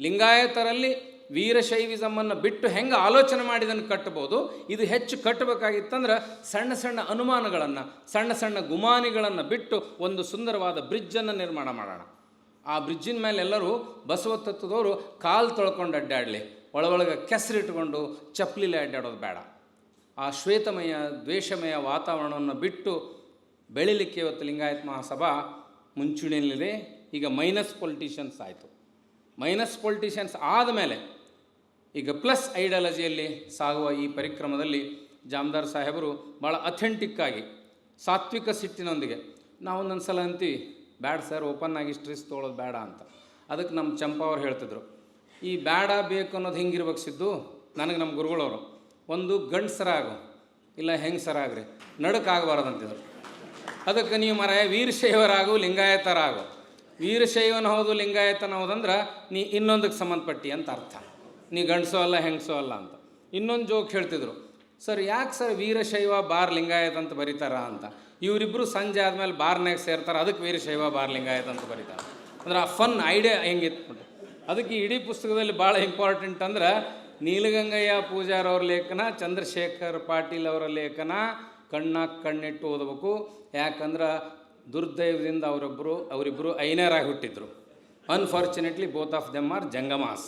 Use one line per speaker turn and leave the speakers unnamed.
ಲಿಂಗಾಯತರಲ್ಲಿ ವೀರಶೈವಿಸಮನ್ನು ಬಿಟ್ಟು ಹೆಂಗೆ ಆಲೋಚನೆ ಮಾಡಿದನ್ನು ಕಟ್ಟಬೋದು ಇದು ಹೆಚ್ಚು ಕಟ್ಟಬೇಕಾಗಿತ್ತಂದ್ರೆ ಸಣ್ಣ ಸಣ್ಣ ಅನುಮಾನಗಳನ್ನು, ಸಣ್ಣ ಸಣ್ಣ ಗುಮಾನಿಗಳನ್ನು ಬಿಟ್ಟು ಒಂದು ಸುಂದರವಾದ ಬ್ರಿಡ್ಜನ್ನು ನಿರ್ಮಾಣ ಮಾಡೋಣ. ಆ ಬ್ರಿಡ್ಜಿನ ಮೇಲೆ ಎಲ್ಲರೂ ಬಸವ ತತ್ವದವರು ಕಾಲು ತೊಳ್ಕೊಂಡು ಅಡ್ಡಾಡಲಿ. ಒಳಗೊಳಗೆ ಕೆಸರಿಟ್ಕೊಂಡು ಚಪ್ಪಲಿಲೆ ಅಡ್ಡಾಡೋದು ಬೇಡ. ಆ ಶ್ವೇತಮಯ, ದ್ವೇಷಮಯ ವಾತಾವರಣವನ್ನು ಬಿಟ್ಟು ಬೆಳಿಲಿಕ್ಕೆ ಇವತ್ತು ಲಿಂಗಾಯತ್ ಮಹಾಸಭಾ ಮುಂಚೂಣಿಯಲ್ಲಿದೆ. ಈಗ ಮೈನಸ್ ಪೊಲಿಟಿಷಿಯನ್ಸ್ ಆಯಿತು. ಮೈನಸ್ ಪೊಲಿಟಿಷಿಯನ್ಸ್ ಆದಮೇಲೆ ಈಗ ಪ್ಲಸ್ ಐಡಿಯಾಲಜಿಯಲ್ಲಿ ಸಾಗುವ ಈ ಪರಿಕ್ರಮದಲ್ಲಿ ಜಾಮದಾರ್ ಸಾಹೇಬರು ಭಾಳ ಅಥೆಂಟಿಕ್ಕಾಗಿ ಸಾತ್ವಿಕ ಸಿಟ್ಟಿನೊಂದಿಗೆ, ನಾವು ಒಂದೊಂದು ಸಲ ಅಂತೀವಿ, ಬ್ಯಾಡ್ ಸರ್ ಓಪನ್ ಆಗಿ ಸ್ಟ್ರೆಸ್ ತೊಗೊಳೋದು ಬೇಡ ಅಂತ. ಅದಕ್ಕೆ ನಮ್ಮ ಚಂಪಾ ಅವ್ರು ಹೇಳ್ತಿದ್ರು, ಈ ಬೇಡ ಬೇಕು ಅನ್ನೋದು ಹಿಂಗಿರ್ಬೇಕು ಸಿದ್ದು? ನನಗೆ ನಮ್ಮ ಗುರುಗಳವರು, ಒಂದು ಗಂಡಸರಾಗು ಇಲ್ಲ ಹೆಂಗಸರಾಗ್ರಿ ನಡಕ್ಕಾಗಬಾರ್ದು ಅಂತಿದ್ರು. ಅದಕ್ಕೆ ನೀವು ಮರ ವೀರಶೈವರಾಗು, ಲಿಂಗಾಯತರಾಗು. ವೀರಶೈವನ ಹೌದು, ಲಿಂಗಾಯತನ ಹೌದಂದ್ರೆ ನೀ ಇನ್ನೊಂದಕ್ಕೆ ಸಂಬಂಧಪಟ್ಟಿ ಅಂತ ಅರ್ಥ. ನೀ ಗಂಡಸೋ ಅಲ್ಲ, ಹೆಂಗಸೋ ಅಲ್ಲ ಅಂತ. ಇನ್ನೊಂದು ಜೋಕ್ ಹೇಳ್ತಿದ್ರು. ಸರ್, ಯಾಕೆ ಸರ್ ವೀರಶೈವ ಬಾರ್ ಲಿಂಗಾಯತ ಅಂತ ಬರೀತಾರ ಅಂತ? ಇವರಿಬ್ಬರು ಸಂಜೆ ಆದಮೇಲೆ ಬಾರ್ನಾಗ ಸೇರ್ತಾರೆ ಅದಕ್ಕೆ ವೀರಶೈವ ಬಾರ್ ಲಿಂಗಾಯತ ಅಂತ ಬರೀತಾರೆ. ಅಂದ್ರೆ ಆ ಫನ್ ಐಡಿಯಾ ಹೆಂಗಿತ್ತು ಅದಕ್ಕೆ ಈ ಇಡೀ ಪುಸ್ತಕದಲ್ಲಿ ಭಾಳ ಇಂಪಾರ್ಟೆಂಟ್ ಅಂದ್ರೆ ನೀಲಗಂಗಯ್ಯ ಪೂಜಾರ್ ಅವ್ರ ಲೇಖನ, ಚಂದ್ರಶೇಖರ್ ಪಾಟೀಲ್ ಅವರ ಲೇಖನ ಕಣ್ಣಾಗ ಕಣ್ಣಿಟ್ಟು ಓದಬೇಕು. ಯಾಕಂದ್ರೆ ದುರ್ದೈವದಿಂದ ಅವರೊಬ್ಬರು ಅವರಿಬ್ಬರು ಐನೇರಾಗಿ ಹುಟ್ಟಿದ್ರು. Unfortunately both of them are Jangamas